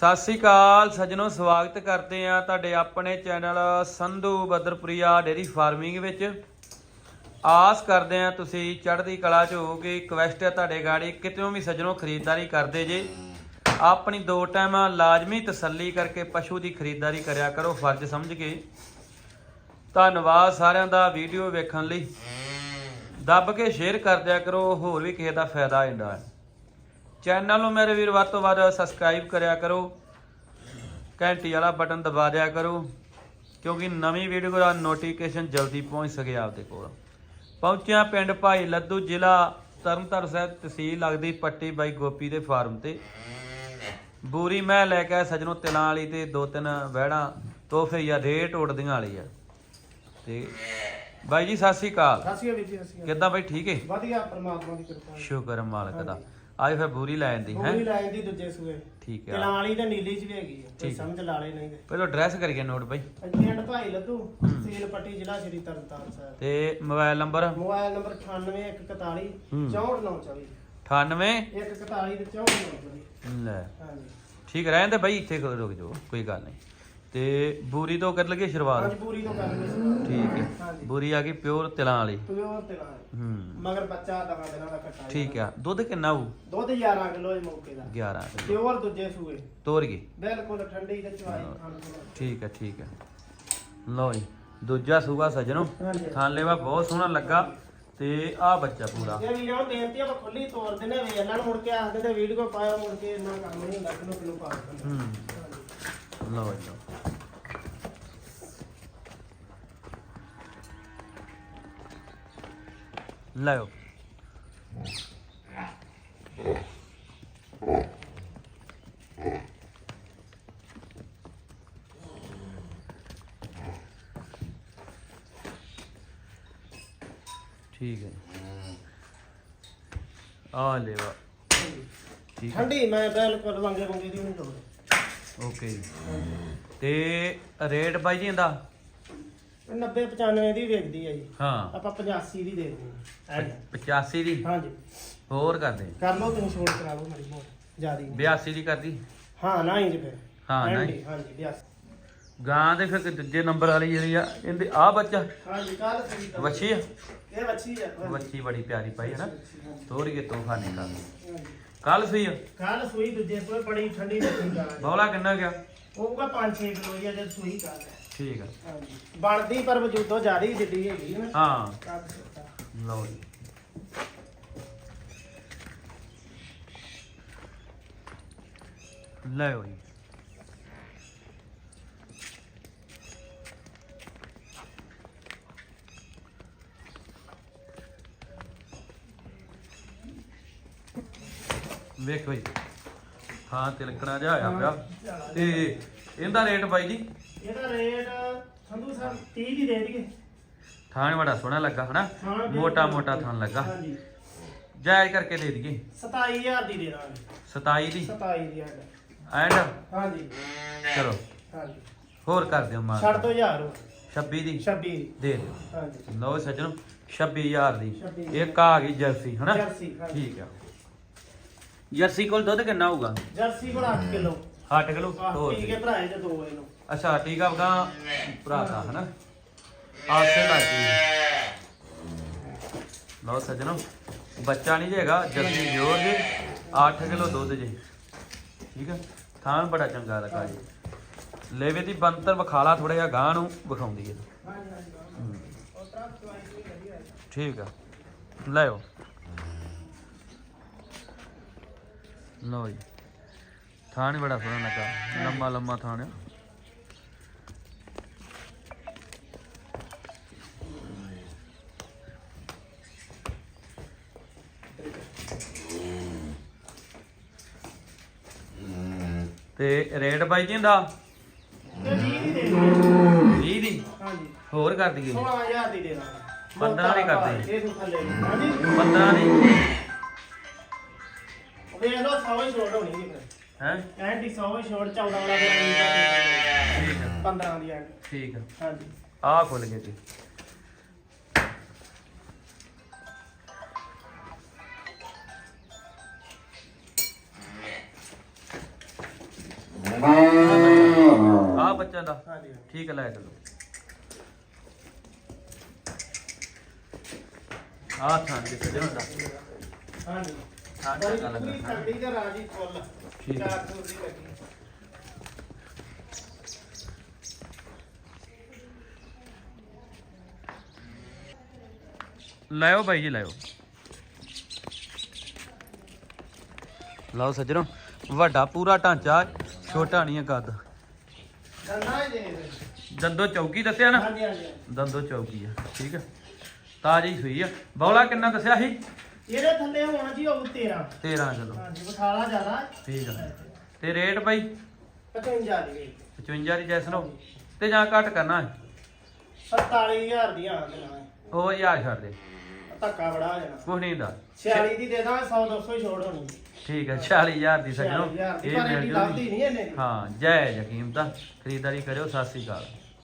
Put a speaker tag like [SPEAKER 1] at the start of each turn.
[SPEAKER 1] ਸਤਿ ਸ੍ਰੀ ਅਕਾਲ ਸੱਜਣੋ, ਸਵਾਗਤ ਕਰਦੇ ਆ ਤੁਹਾਡੇ ਆਪਣੇ channel Sandhu Badarpuria dairy farming ਵਿੱਚ। ਆਸ ਕਰਦੇ ਆ ਤੁਸੀਂ ਚੜ੍ਹਦੀ ਕਲਾ ਚ ਹੋਵੋਗੇ ਰਿਕਵੈਸਟ ਹੈ ਤੁਹਾਡੇ ਗਾੜੀ ਕਿਤੇੋਂ ਵੀ ਸੱਜਣੋ ਖਰੀਦਦਾਰੀ ਕਰਦੇ ਜੇ। ਆਪਣੀ ਦੋ ਟਾਈਮ ਲਾਜ਼ਮੀ ਤਸੱਲੀ ਕਰਕੇ ਪਸ਼ੂ ਦੀ ਖਰੀਦਦਾਰੀ ਕਰਿਆ ਕਰੋ, ਫਰਜ਼ ਸਮਝ ਕੇ। ਧੰਨਵਾਦ ਸਾਰਿਆਂ ਦਾ ਵੀਡੀਓ ਵੇਖਣ ਲਈ। ਦੱਬ ਕੇ ਸ਼ੇਅਰ ਕਰ ਦਿਆ ਕਰੋ, ਹੋਰ ਵੀ ਕਿਸੇ ਦਾ ਫਾਇਦਾ ਹੋ ਜਾਂਦਾ ਹੈ। ਚੈਨਲ ਨੂੰ ਮੇਰੇ ਵੀਰ ਵੱਧ ਤੋਂ ਵੱਧ ਸਬਸਕ੍ਰਾਈਬ ਕਰਿਆ ਕਰੋ। ਘੰਟੀ ਵਾਲਾ ਬਟਨ ਦਬਾ ਦਿਆ ਕਰੋ ਕਿਉਂਕਿ ਨਵੀਂ ਵੀਡੀਓ ਦਾ ਨੋਟੀਫਿਕੇਸ਼ਨ ਜਲਦੀ ਪਹੁੰਚ ਸਕੇ ਆਪਦੇ ਕੋਲ। ਪਹੁੰਚਿਆ ਪਿੰਡ ਭਾਈ ਲੱਦੂ ਜ਼ਿਲ੍ਹਾ ਤਰਨਤਾਰਨ ਸਾਹਿਬ ਤਹਿਸੀਲ ਲੱਗਦੀ ਪੱਟੀ ਬਾਈ ਗੋਪੀ ਦੇ ਫਾਰਮ ਤੇ। ਬੂਰੀ ਮੈਂ ਲੈ ਕੇ ਸੱਜਣੋ ਤਿਲਾਂ ਵਾਲੀ ਤੇ ਦੋ ਤਿੰਨ ਵਹਿੜਾਂ ਤੋਹਫੇ ਜਾਂ ਰੇਟ ਉੜਦੀਆਂ ਵਾਲੀ ਆ। ਤੇ ਬਾਈ ਜੀ ਸਤਿ ਸ੍ਰੀ ਅਕਾਲ।
[SPEAKER 2] ਸਤਿ ਸ਼੍ਰੀ ਅਕਾਲ ਜੀ ਸਤਿ ਸ਼੍ਰੀ ਅਕਾਲ।
[SPEAKER 1] ਕਿੱਦਾਂ ਬਾਈ ਠੀਕ ਹੈ
[SPEAKER 2] ਵਧੀਆ ਪਰਮਾਤਮਾ ਦੀ ਕਿਰਪਾ
[SPEAKER 1] ਸ਼ੁਕਰ ਮਾਲਕ ਦਾ। ਅੱਜ ਫਿਰ ਬੂਰੀ ਲੈ ਜਾਂਦੀ ਹੈ?
[SPEAKER 2] ਗੋਲੀ ਲਾਈਨ ਦੀ ਦੂਜੇ ਸੂਏ।
[SPEAKER 1] ਠੀਕ
[SPEAKER 2] ਤਿਲਾਂ
[SPEAKER 1] ਹੈ
[SPEAKER 2] ਵਾਲੀ ਤਾਂ ਨੀਲੀ ਚ ਵੀ ਹੈਗੀ ਹੈ ਕੋਈ
[SPEAKER 1] ਠੀਕ।
[SPEAKER 2] ਸਮਝ ਲਾ ਲੈ ਨਹੀਂ ਤੇ।
[SPEAKER 1] ਪਹਿਲਾਂ ਡਰੈਸ ਕਰੀਏ ਨੋਟ ਬਾਈ।
[SPEAKER 2] ਪਿੰਡ ਭਾਈ ਲੱਦੂ ਸੀਲ ਪੱਟੀ ਜ਼ਿਲ੍ਹਾ ਸ਼੍ਰੀ ਤਰਨਤਾਰਨ ਸਾਹਿਬ।
[SPEAKER 1] ਤੇ ਮੋਬਾਈਲ ਨੰਬਰ?
[SPEAKER 2] ਮੋਬਾਈਲ ਨੰਬਰ 98141
[SPEAKER 1] ਹੂੰ।
[SPEAKER 2] 64924
[SPEAKER 1] 98
[SPEAKER 2] 141 ਤੇ 64924
[SPEAKER 1] ਲੈ।
[SPEAKER 2] ਹਾਂਜੀ।
[SPEAKER 1] ਠੀਕ ਰਹਿੰਦੇ ਬਾਈ ਇੱਥੇ ਰੁਕ ਜਾਓ ਕੋਈ ਗੱਲ ਨਹੀਂ। ਤੇ ਬੂਰੀ ਤੋਂ ਕਰ ਲਈਏ ਸ਼ੁਰੂਆਤ?
[SPEAKER 2] ਹਾਂਜੀ ਪੂਰੀ ਤੋਂ ਕਰ ਲਈ
[SPEAKER 1] ਠੀਕ ਹੈ।
[SPEAKER 2] ਹਾਂਜੀ।
[SPEAKER 1] ਬੂਰੀ ਆ ਗਈ ਪਿਓਰ ਤਿਲਾਂ ਵਾਲੀ।
[SPEAKER 2] ਪਿਓਰ ਤਿਲਾਂ
[SPEAKER 1] ਹੂੰ।
[SPEAKER 2] ਮਗਰ ਬੱਚਾ ਦਹਾਂ ਦਿਨਾਂ ਦਾ ਕੱਟਾ
[SPEAKER 1] ਠੀਕ ਆ। ਦੁੱਧ ਕਿੰਨਾ ਹੋਊ?
[SPEAKER 2] ਦੁੱਧ 11 ਕਿਲੋ ਦੇ ਮੌਕੇ ਦਾ।
[SPEAKER 1] 11 ਕਿਲੋ।
[SPEAKER 2] ਪਿਓਰ ਦੂਜੇ ਸੂਏ।
[SPEAKER 1] ਤੋਰ ਗਈ?
[SPEAKER 2] ਬਿਲਕੁਲ ਠੰਡੀ ਤੇ ਚਵਾਈ ਖਾਣ ਨੂੰ।
[SPEAKER 1] ਠੀਕ ਹੈ ਠੀਕ ਹੈ ਲਓ ਜੀ ਦੂਜਾ ਸੂਗਾ ਸਜਣੋ।
[SPEAKER 2] ਹਾਂਜੀ।
[SPEAKER 1] ਥਾਂ ਲੈਵਾ ਬਹੁਤ ਸੋਹਣਾ ਲੱਗਾ ਤੇ ਆ ਬੱਚਾ ਪੂਰਾ।
[SPEAKER 2] ਇਹ ਵੀਡੀਓ ਆ ਆਪਾਂ ਖੁੱਲੀ ਤੋਰ ਦਿੰਦੇ ਵੇ ਇਹਨਾਂ ਨੂੰ ਮੁੜ ਕੇ ਆਖਦੇ ਤੇ ਵੀਡੀਓ ਪਾਇਆ ਮੁੜ ਕੇ ਇੰਨਾ ਕੰਮ ਨਹੀਂ ਹੁੰਦਾ ਕਿਲੋ ਕਿਲੋ ਪਾ ਦਿੰਦੇ
[SPEAKER 1] ਹੂੰ। ਲਓ ਜੀ ਲਓ। ਲਓ। ਠੀਕ ਹੈ ਆ ਲੈਵਾ ਠੀਕ ਹੈ।
[SPEAKER 2] ਠੰਡੀ ਮੈਂ ਬਿਲਕੁਲ ਵੰਗੇ ਵੰਗੇ ਦੀ ਨਹੀਂ ਲੋੜ
[SPEAKER 1] ਓਕੇ ਜੀ। ਤੇ ਰੇਟ ਬਾਈ ਜੀ ਇਹਦਾ?
[SPEAKER 2] 90 95 ਦੀ ਵੇਚਦੀ ਆ ਜੀ।
[SPEAKER 1] ਹਾਂ।
[SPEAKER 2] ਆਪਾਂ 85 ਦੀ ਦੇ ਦਿੰਦੇ
[SPEAKER 1] 85 ਦੀ?
[SPEAKER 2] ਹਾਂਜੀ।
[SPEAKER 1] ਹੋਰ ਕਰਦੇ
[SPEAKER 2] ਕਰ ਲਓ ਤੁਸੀਂ ਛੋੜ ਕਰਾ ਲਓ ਮੇਰੀ ਮੋੜ ਜਿਆਦੀ
[SPEAKER 1] 82 ਦੀ ਕਰਦੀ?
[SPEAKER 2] ਹਾਂ ਨਾ ਹੀ ਜੀ ਫਿਰ।
[SPEAKER 1] ਹਾਂ, ਨਾ ਹੀ।
[SPEAKER 2] ਹਾਂਜੀ 82
[SPEAKER 1] ਗਾਂ ਦੇ ਫਿਰ ਦੂਜੇ ਨੰਬਰ ਵਾਲੀ ਜਿਹੜੀ ਆ ਇਹਦੇ ਆ ਬੱਚਾ।
[SPEAKER 2] ਹਾਂਜੀ ਕੱਲ ਤਾਂ-
[SPEAKER 1] ਵੱਛੀ ਆ?
[SPEAKER 2] ਇਹ ਵੱਛੀ ਆ।
[SPEAKER 1] ਵੱਛੀ ਬੜੀ ਪਿਆਰੀ ਪਾਈ ਹੈ ਨਾ। ਤੋਰੀਏ ਤੋਹਫਾ ਨਿਕਲ
[SPEAKER 2] ਹਾਂਜੀ।
[SPEAKER 1] ਕੱਲ ਸੂਈ ਆ?
[SPEAKER 2] ਕੱਲ ਸੂਈ ਦੂਜੇ ਸੂਏ ਬੜੀ ਠੰਡੀ ਗਾ
[SPEAKER 1] ਬੌਲਾ ਕਿੰਨਾ ਗਿਆ?
[SPEAKER 2] ਹੋਊਗਾ 5-6 ਕਿਲੋ ਜਾਂ ਸੂਈ ਕਰ
[SPEAKER 1] ਠੀਕ ਆ।
[SPEAKER 2] ਹਾਂਜੀ ਬਣਦੀ ਪਰ ਵਜੂਦੋ ਜ਼ਿਆਦਾ ਹੀ ਜਿੱਡੀ ਹੈਗੀ ਨਾ।
[SPEAKER 1] ਹਾਂ। ਲਓ ਜੀ। ਲਓ ਜੀ। ਵੇਖੋ ਜੀ। ਹਾਂ ਤਿਲਕਣਾ ਜਿਹਾ ਹੋਇਆ ਪਿਆ। ਤੇ ਇਹਦਾ ਰੇਟ ਬਾਈ ਜੀ?
[SPEAKER 2] ਇਹਦਾ ਰੇਟ ਸੰਧੂ ਸਾਹਿਬ 30 ਦੀ ਦੇ ਦਈਏ।
[SPEAKER 1] ਥਾਣ ਬੜਾ ਸੋਹਣਾ ਲੱਗਾ ਹਨਾ?
[SPEAKER 2] ਬਿਲਕੁਲ
[SPEAKER 1] ਮੋਟਾ ਮੋਟਾ ਥਾਣ ਲੱਗਾ।
[SPEAKER 2] ਹਾਂਜੀ।
[SPEAKER 1] ਜਾਇਜ਼ ਕਰਕੇ ਦੇ ਦਈਏ।
[SPEAKER 2] 27000 ਦੀ ਦੇ ਦਾਂਗੇ।
[SPEAKER 1] 27 ਦੀ?
[SPEAKER 2] 27 ਦੀ ਐਂਡ।
[SPEAKER 1] ਐਂਡ?
[SPEAKER 2] ਹਾਂਜੀ।
[SPEAKER 1] ਚਲੋ।
[SPEAKER 2] ਹਾਂਜੀ।
[SPEAKER 1] ਹੋਰ ਕਰ ਦਿਓ ਮਾਰ
[SPEAKER 2] ਛੱਡ ਦੋ ਹਜ਼ਾਰ।
[SPEAKER 1] 26 ਦੀ?
[SPEAKER 2] 26 ਦੀ
[SPEAKER 1] ਦੇ ਦਿਓ।
[SPEAKER 2] ਹਾਂਜੀ।
[SPEAKER 1] ਲਓ ਸੱਜਣੋ 26000 ਦੀ।
[SPEAKER 2] 26
[SPEAKER 1] ਇੱਕ ਆ ਗਈ ਜਰਸੀ ਹਨਾ?
[SPEAKER 2] ਜਰਸੀ ਹਾਂਜੀ।
[SPEAKER 1] ਠੀਕ ਆ। ਜਰਸੀ ਕੋਲ ਦੁੱਧ ਕਿੰਨਾ ਹੋਊਗਾ?
[SPEAKER 2] ਜਰਸੀ ਬੜਾ 8 ਕਿਲੋ।
[SPEAKER 1] 8 ਕਿਲੋ?
[SPEAKER 2] ਆਹ
[SPEAKER 1] ਹੋਰ
[SPEAKER 2] ਠੀਕ ਹੈ ਭਰਾਏ ਜੇ ਦੋ ਇਹਨੂੰ
[SPEAKER 1] ਅੱਛਾ ਠੀਕ ਆ ਬਗਾ ਭਰਾ ਦਾ ਹਨਾ? ਆਸੇ ਲੱਗੀ ਲਓ ਸੱਜਣੋ ਬੱਚਾ ਨਹੀਂ ਜੇਗਾ ਜਰਸੀ ਜੋਰ ਜੇ 8 ਕਿਲੋ ਦੁੱਧ ਜੇ। ਠੀਕ ਆ? ਥਾਨ ਬੜਾ ਚੰਗਾ ਲੱਗਾ ਜੀ। ਲੇਵੇ ਦੀ ਬੰਤਰ ਵਿਖਾਲਾ ਥੋੜਾ ਜਿਹਾ ਗਾਂ ਨੂੰ ਵਿਖਾਉਂਦੀ ਹੈ। ਠੀਕ ਆ। ਲਿਓ ਲਓ ਜੀ। ਹੀ ਬੜਾ ਸੋਹਣਾ ਲੱਗਾ। ਲੰਮਾ ਲੰਮਾ ਥਾਨ ਤੇ ਰੇਟ ਬਾਈ ਜੀ ਦਾ
[SPEAKER 2] ਤੇ 20 ਦੀ। ਦੇ ਦਿਓ।
[SPEAKER 1] 20 ਦੀ
[SPEAKER 2] ਹਾਂਜੀ
[SPEAKER 1] ਹੋਰ ਕਰ ਦਈਏ।
[SPEAKER 2] 16000 ਦੀ ਦੇ ਦਾਂਗੇ
[SPEAKER 1] 15 ਦੀ ਕਰ ਦੇ।
[SPEAKER 2] ਇਹ ਨੂੰ ਥੱਲੇ ਨੂੰ। ਹਾਂਜੀ
[SPEAKER 1] 15 ਦੀ।
[SPEAKER 2] ਵੇਖ ਲਓ 100 ਹੀ? ਛੋੜ ਹੋਣੀ ਜੀ ਫਿਰ
[SPEAKER 1] ਹੈ
[SPEAKER 2] ਐਂਟੀ 100 ਹੀ ਛੋੜ 14 ਵਾਲਾ ਦੇ
[SPEAKER 1] ਠੀਕ ਆ।
[SPEAKER 2] 15 ਦੀ ਐਂਡ
[SPEAKER 1] ਠੀਕ ਆ।
[SPEAKER 2] ਹਾਂਜੀ।
[SPEAKER 1] ਆਹ ਖੁੱਲ ਗਏ ਜੀ। ਆ ਬੱਚਾ ਦਾ?
[SPEAKER 2] ਹਾਂਜੀ
[SPEAKER 1] ਠੀਕ ਹੈ, ਲੈ ਚਲੋ। ਆ ਥਾਂ ਦੇ ਸਜਣ ਦਾ
[SPEAKER 2] ਹਾਂਜੀ।
[SPEAKER 1] ਲੱਗਾ
[SPEAKER 2] ਰਾਜੀ ਫੁੱਲ।
[SPEAKER 1] ਠੀਕ ਹੈ।
[SPEAKER 2] ਦੀ ਲੱਗੀ।
[SPEAKER 1] ਜੀ ਲਾਓ ਲਓ ਸੱਜਣੋ ਵੱਡਾ ਪੂਰਾ ਢਾਂਚਾ ਛੋਟਾ ਨਹੀਂ ਹੈ ਕੱਦ
[SPEAKER 2] ਦੰਦਾ
[SPEAKER 1] ਦੰਦੋ ਚੌਕੀ ਦੱਸਿਆ ਨਾ?
[SPEAKER 2] ਹਾਂਜੀ ਹਾਂਜੀ
[SPEAKER 1] ਦੰਦੋ ਚੌਕੀ ਆ ਠੀਕ ਹੈ ਤਾਜੀ ਸੂਈ ਆ। ਬੌਲਾ ਕਿੰਨਾ ਦੱਸਿਆ ਸੀ?
[SPEAKER 2] ਇਹਦੇ ਥੱਲੇ ਹੋਣਾ ਜੀ ਉਹ 13
[SPEAKER 1] 13 ਕਿਲੋ।
[SPEAKER 2] ਹਾਂਜੀ ਬਠਾਲਾ ਜ਼ਿਆਦਾ।
[SPEAKER 1] ਠੀਕ ਆ। ਤੇ ਰੇਟ ਬਾਈ?
[SPEAKER 2] 55 ਦੀ
[SPEAKER 1] 55 ਦੀ ਜੈਸ ਲਓ ਤੇ ਜਾਂ ਘੱਟ ਕਰਨਾ? ਹੈ
[SPEAKER 2] 47000 ਦੀਆਂ ਆਂਦੀਆਂ
[SPEAKER 1] ਉਹ ਯਾਰ ਛੱਡ ਦੇ।
[SPEAKER 2] ਧੱਕਾ ਬੜਾ ਹੋ ਜਾਣਾ।
[SPEAKER 1] ਕੁਛ ਨਹੀਂ ਦਾ
[SPEAKER 2] 46 ਦੀ ਦੇ ਦਾਂਗੇ 100 200 ਹੀ ਛੋੜ ਹੋਣੀ।
[SPEAKER 1] ਠੀਕ ਹੈ 40000 ਦੀ ਸੱਜਣੋ
[SPEAKER 2] 40000 ਦੀ।
[SPEAKER 1] ਇਹ ਮਿਲ ਜੂਗੀ।
[SPEAKER 2] ਲੱਭਦੀ ਨਹੀਂ ਇਹਨੇ। ਦੀ।
[SPEAKER 1] ਹਾਂ ਜੈ ਜਕੀਮ ਤਾਂ। ਖਰੀਦਦਾਰੀ ਕਰਿਓ ਸਤਿ ਸ੍ਰੀ ਅਕਾਲ।